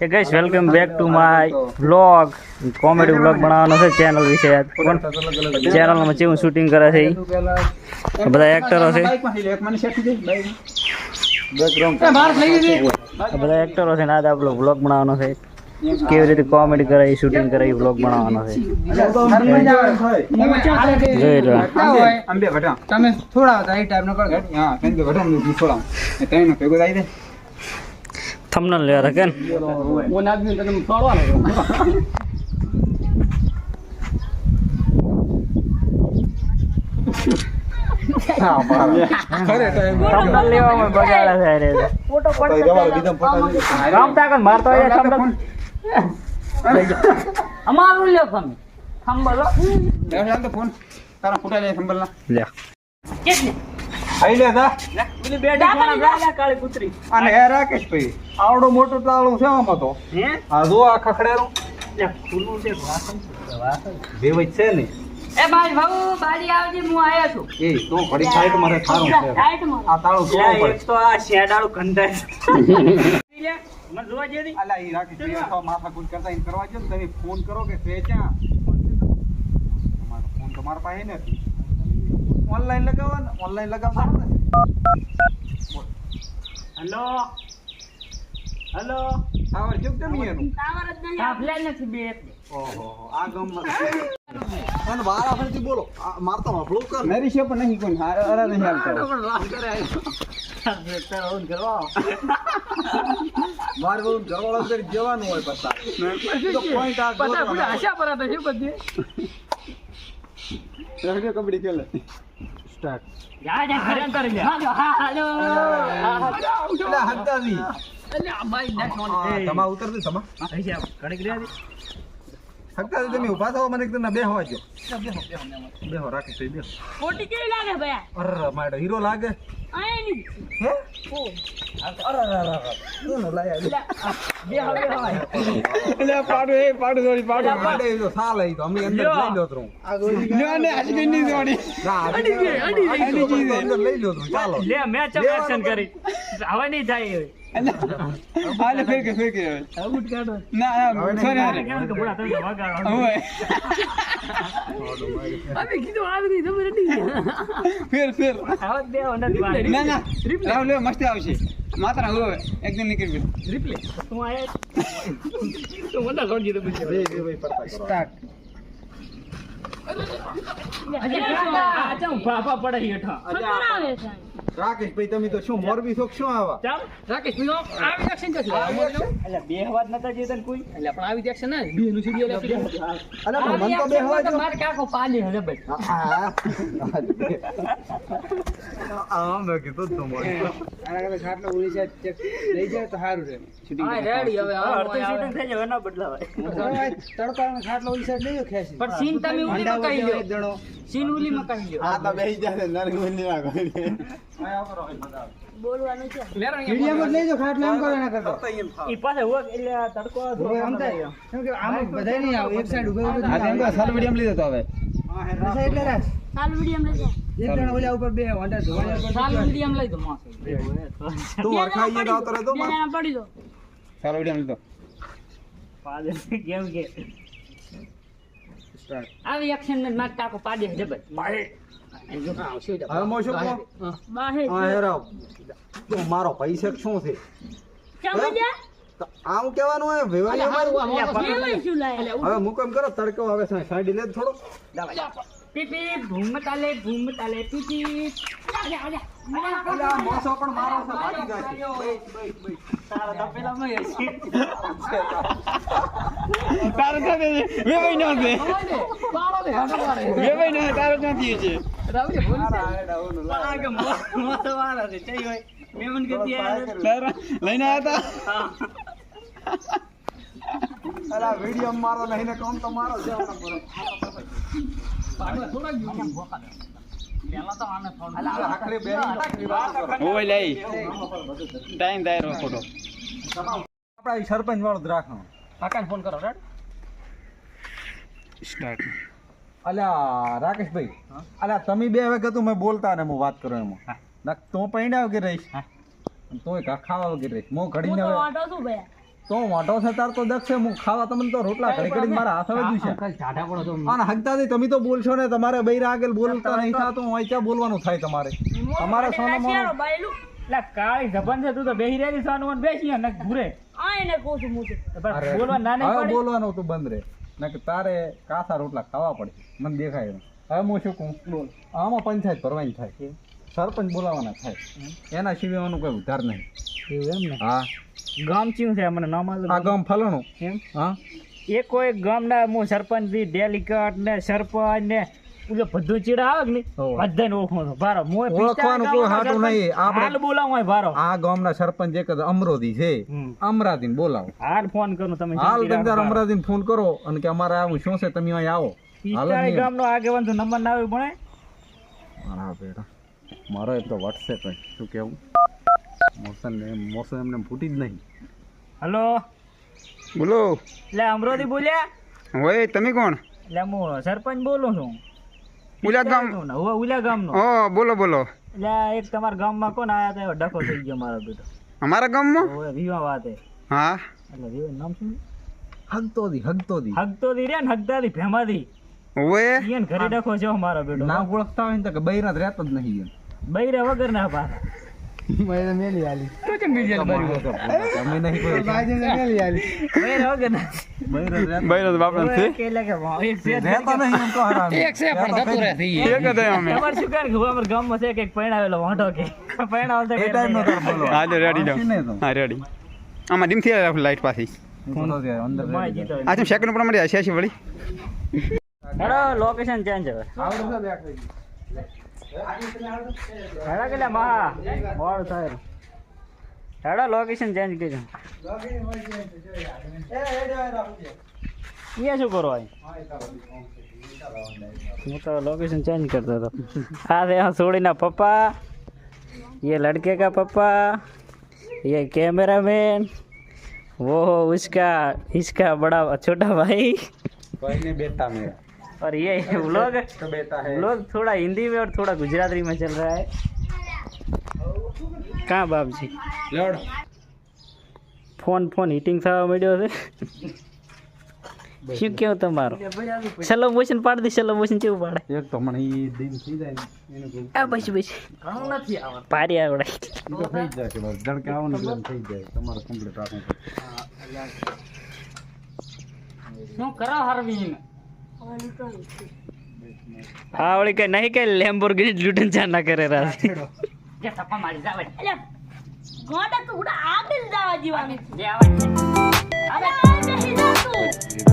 Hey guys welcome back to my vlog comedy vlog બનાવવાનો છે channel વિશે ચેનલમાં જેવું શૂટિંગ કરે છે બધા એક્ટરો છે. બધા એક્ટરો છે ને આજે આપણો વ્લોગ બનાવવાનો છે. કેવી રીતે કોમેડી કરે એ શૂટિંગ કરે એ વ્લોગ બનાવવાનો છે. જોઈ લો. તમે થોડા નો કરો મારતો હોય થંબનેલ અમારું લ્યો તમે થંબનેલ ફોન તારા ફોટા લે સંભળ ના લે આઈ લે દા પેલી બેટી કોણ ગાલા કાળી કુતરી અને હે રાકેશ ભાઈ આવડો મોટો તાળું છે આમાં તો હે? આ જો આ ખખડેરો ખુલ્લું છે વાસણ છે વાસણ બેવજ છે. ને. એ ભાઈ ભાઉ બારી આવજે હું આયો છું. એ તો ઘડી સાઈડ મારે થારું છે. સાઈડમાં. આ તાળો લે, એક પડે. તો આ શેડાળો કંધાય મને જોવા જેરી અલા ઈ રાકેશ ભાઈ માથા કુલ કરતા ઈ કરવા જો ને તમે ફોન કરો કે ક્યાં? તમારો ફોન તમારા પાસે નથી. ઓનલાઈન લગાવવાનો ઓનલાઈન લગાવતા આવડે? હેલો? હેલો? ટાવર ચૂક કેમ ઈ એનું? ટાવર જ નહીં કાફલા નથી બે ઓહો આ ગમત અને વારા ફરતી બોલો આ મારતો હફળું કર. મેરી છે પણ નહીં કોઈ હારે અરે નહીં હાલતો. માર બહુ ઘરવાળો કરી જવાનું હોય પછી. તો પોઈન્ટ આ કબડ્ડી ખેલે. સ્ટાર્ટ જા જા ઘરે કરી લે હાલો હા હાલો એટલે હદ્દાવી એ. તમા ઉતર દે તમા પૈસા કડક રહ્યા હદ્દાવી તમે ઊભા થાઓ મને એકદમ બે હોવા જો બેહો રાખી તો બેહો. ખોટી કેવી લાગે ભયા અરે માડો હીરો લાગે. હે? અરે અરે અરે લાયા એટલે પાડો એ પાડો થોડી પાડો. પાડે તો સાલ એ તો અમે અંદર લઈ લો તો લ્યો ને આજ કઈ ની જોડી અડી ગઈ અડી ગઈ અંદર લઈ લો તો ચાલો. લે મેં ચમ એક્શન કરી. હવે નહીં થાય હાલે ફેર કે ફેર કે ના સોરી વગાડો હવે અમે કીધું આવી ગઈ તમે રેડી ફેર ફેર બે નથી ના ના રાવ લે મસ્ત આવશે માત્ર હવે એકદમ નીકળી ગયું તું આયા તો મને છોડી દીધું પછી બે બે ભાઈ પડતા કરો સ્ટાર્ટ આ પાપા પડે હેઠા આવે છે રાકેશ ભાઈ તમે તો શું મોરબી શોખ શું આવા? રાકેશ ભાઈ આવી એક્શન છે એટલે બે અવાજ નતા જે તને કોઈ. એટલે પણ આવી એક્શન ના. બે નું સીડી એટલે અરે મન તો બે હવા જો મારે કાકો પાલી હલે ભાઈ. આ મેં કીધું તો મોરી આના કરતા ખાટલો ઉડી જાય ચેક લઈ જાય તો સારું રે શૂટિંગ હા રેડી હવે અડધું શૂટિંગ થઈ જાય ના બદલાવાય. તડકા ખાટલો ઉડી જાય લઈ ખેંચી. પણ સીન તમે ઉલી કહી લ્યો. જણો. સીન ઉલી મકાઈ લ્યો. આ તો બેહી જાય નરગું ની ના કોઈ બોલવાનું છે. મીડિયમ લઈ જો ખાટલો એમ કરો એના કરતો. ઈ પાસે હોય એટલે તડકો આમ થાય. કેમ કે આમ બધાય નહીં આવે એક સાઈડ ઊભો ઊભો આ એમ સાલ મીડિયમ લીધો તો હવે. હા એટલે રાખ. સાલ મીડિયમ લઈ જા એક જણ ઓલા ઉપર બે વાંડા ધોવા સાલ મીડિયમ લઈ દો માસ તું અરખાઈએ તો આવતો રહેતો બે પડી દો. સાલ મીડિયમ લીધો. પાછળ કેમ કે આવી એક્શન ને માર કાકો પાડી હેરાવ. તો મારો પૈસા શું છે? આમ કહેવાનું હોય વેવાઈ કેવાય શું લાય? હવે મુકમ કરો તડકો હવે સાઈડ લે થોડો. પીપી ભૂમતાલે પીપી અલા, મોસો પણ મારો છે ભાગી જાય છે. તારા તો વેવાઈ ન દે વેવાઈ ન તારો નથી છે કે મોસો વાળા છે ચઈ હોય મેમન કે ત્યાં તારા લઈને આયા હા અલા વિડિયો મારો નહીં ને કોમ તો મારો છે આખરી લઈ. ટાઈમ થાય આપણા સરપંચ વાળો જ કાકાને ફોન કરો રેડ સ્ટાર્ટ અલ્યા રાકેશભાઈ અલ્યા તમે બે હવે કતું મેં બોલતા ને હું વાત કરું એમાં. તો પૈણા વગેરે રહીશ. તોય કા ખાવા વગેરે રહીશ. મો ઘડીને તો વાંટો છું તો છે તાર તો દક્ષ હું ખાવા તમને તો રોટલા ઘડી ઘડી મારા હાથ આવે છે. ટાઢા પડો તો અને તમે તો બોલશો ને તમારે બૈરા આગળ બોલતા નહીં થતું હોય ક્યાં બોલવાનું થાય તમારે? તમારે સોનો મોનો લા કાળી જબન છે તું તો બેહી રહેલી સાનું અને બેસી ને ઘૂરે. અરે, બોલવા ના નહીં હવે બોલવાનું તું બંધ રે. ને કે તારે કાસા રોટલા ખાવા પડે મને દેખાય હવે હું શું કહું? બોલ. આમાં પંચાયત ભરવાની થાય. સરપંચ બોલાવાના થાય. એના સિવાયનું કોઈ ઉધાર નહીં. એવું એમ ને? હા. ગામ ચીયું છે? મને નામ આ ગામ ફલાણું. એમ? હા. એ કોઈ ગામના હું સરપંચથી ડેલિકેટ ને સરપંચ ને ઓલો બધું ચીડા આવે કે બધાને ઓળખો છો. ભારો મોય ઓળખવાનું કોઈ હાટું નહીં. આપણે- હાલ બોલાવો હોય ભારો. આ ગામના સરપંચ એક જ અમરોદી છે. હમ. બોલાવો. હાલ ફોન કરો તમે હાલ તમે ફોન કરો અને કે અમારે આવું શું છે તમે અહીં આવો. નહીં. ગામનો આગેવાન તો નંબર ના આવ્યો ભણે. મારા બેટા મારો એક તો કઈ શું કેવું? મોસમ ને મોસમ એમને ફૂટી જ નહીં. હલો? બોલો. એટલે અમરોથી બોલ્યા? હોય તમે કોણ? એટલે હું સરપંચ બોલું છું. ઉલા ગામ હવે ઉલા ગામનો. ઓ બોલો બોલો. એટલે એક તમારા ગામમાં કોણ આયા તો ડખો થઈ ગયો મારો બેટો. અમારા ગામમાં? હવે વિવાહ વાતે. હા. એટલે વિવા નામ શું? હગતોદી હગતોદી. હગતો દી હગતો દી રે ને હગતા ભેમાદી. ઓય. ઈયન ઘરે ડખો છે મારો બેટો. ના ઓળખતા હોય ને તો કે બૈરા જ રહેતો જ નહીં બૈરા બૈરે વગર ના પા અમે નહીં કોઈ બૈરે વગર આલી. બૈરા જ ના? ભાઈ તો બાપડા છે કે વાહ, એક છે રહેતા નહીં એમ કહો હરામી. એક જ અમે. અમાર શું કરે કે અમાર ગામમાં છે કે એક પૈણાવેલો વાંટો કે? પૈણ આવતો એ ટાઈમ નો તાર બોલો. હા રેડી જાવ હા રેડી આમાં ડીમ થઈ લાઈટ પાછી. હું તો અંદર. આ શું સેકન્ડ પ્રમાણે મળી છે વળી. હેડો લોકેશન ચેન્જ હવે. હેડો કે લે મહા મોડું થાય હેડો લોકેશન ચેન્જ કર્યું અહીંયા શું કરો અહીં હું તો લોકેશન ચેન્જ કરતો હતો આ છે यहाँ सोड़ी पप्पा ये लड़के का पप्पा ये कैमरामैन वो उसका इसका बड़ा छोटा भाई कोई नहीं बेटा मेरा और ये व्लॉग तो बेटा है व्लॉग थोड़ा हिंदी में और थोड़ा गुजराती में चल रहा है कहाँ बाप जी લડ ફોન ફોન હીટિંગ થવા મળ્યો છે શું કેવું તમારું સલો મોશન પાડી દે સલો મોશન કેવું પાડે એક તો મને ઈ દિન થઈ જાય ને એને કોઈ આ બસ બસ પારી આવડે ઈ તો થઈ જ જાય કે બસ જણકે આવો ને એટલે એમ થઈ જાય તમારે કમ્પ્લીટ રાખવું પડે. શું કરો હરવી હા ઓળી કે નહીં કે લેમ્બોર્ગિની લ્યુટન ચાર ના કરે રાજ જે સપા મારી જાવે એટલે ગોડા તો ઉડા આગળ જવા જીવાની જે આવે આવે નહીં જાતું